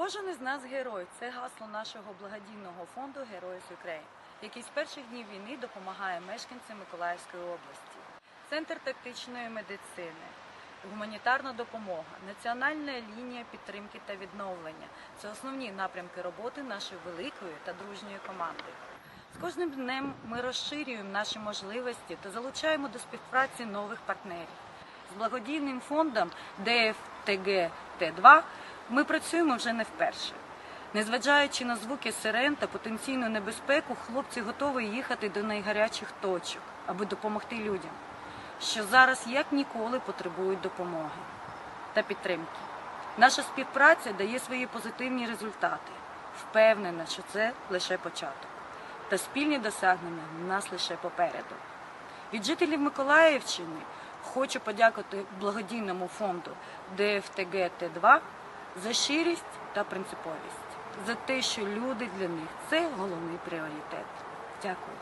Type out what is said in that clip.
Кожен із нас герой. Це гасло нашого благодійного фонду Герої з України, який з перших днів війни допомагає мешканцям Миколаївської області. Центр тактичної медицини, гуманітарна допомога, національна лінія підтримки та відновлення це основні напрямки роботи нашої великої та дружньої команди. З кожним днем ми розширюємо наші можливості та залучаємо до співпраці нових партнерів. З благодійним фондом ДФТГ Т2 ми працюємо вже не вперше. Незважаючи на звуки сирен та потенційну небезпеку, хлопці готові їхати до найгарячих точок, аби допомогти людям, що зараз як ніколи потребують допомоги та підтримки. Наша співпраця дає свої позитивні результати. Впевнена, що це лише початок. Та спільні досягнення в нас лише попереду. Від жителів Миколаївщини хочу подякувати благодійному фонду ДФТГ Т2 за щирість та принциповість, за те, що люди для них це головний пріоритет. Дякую.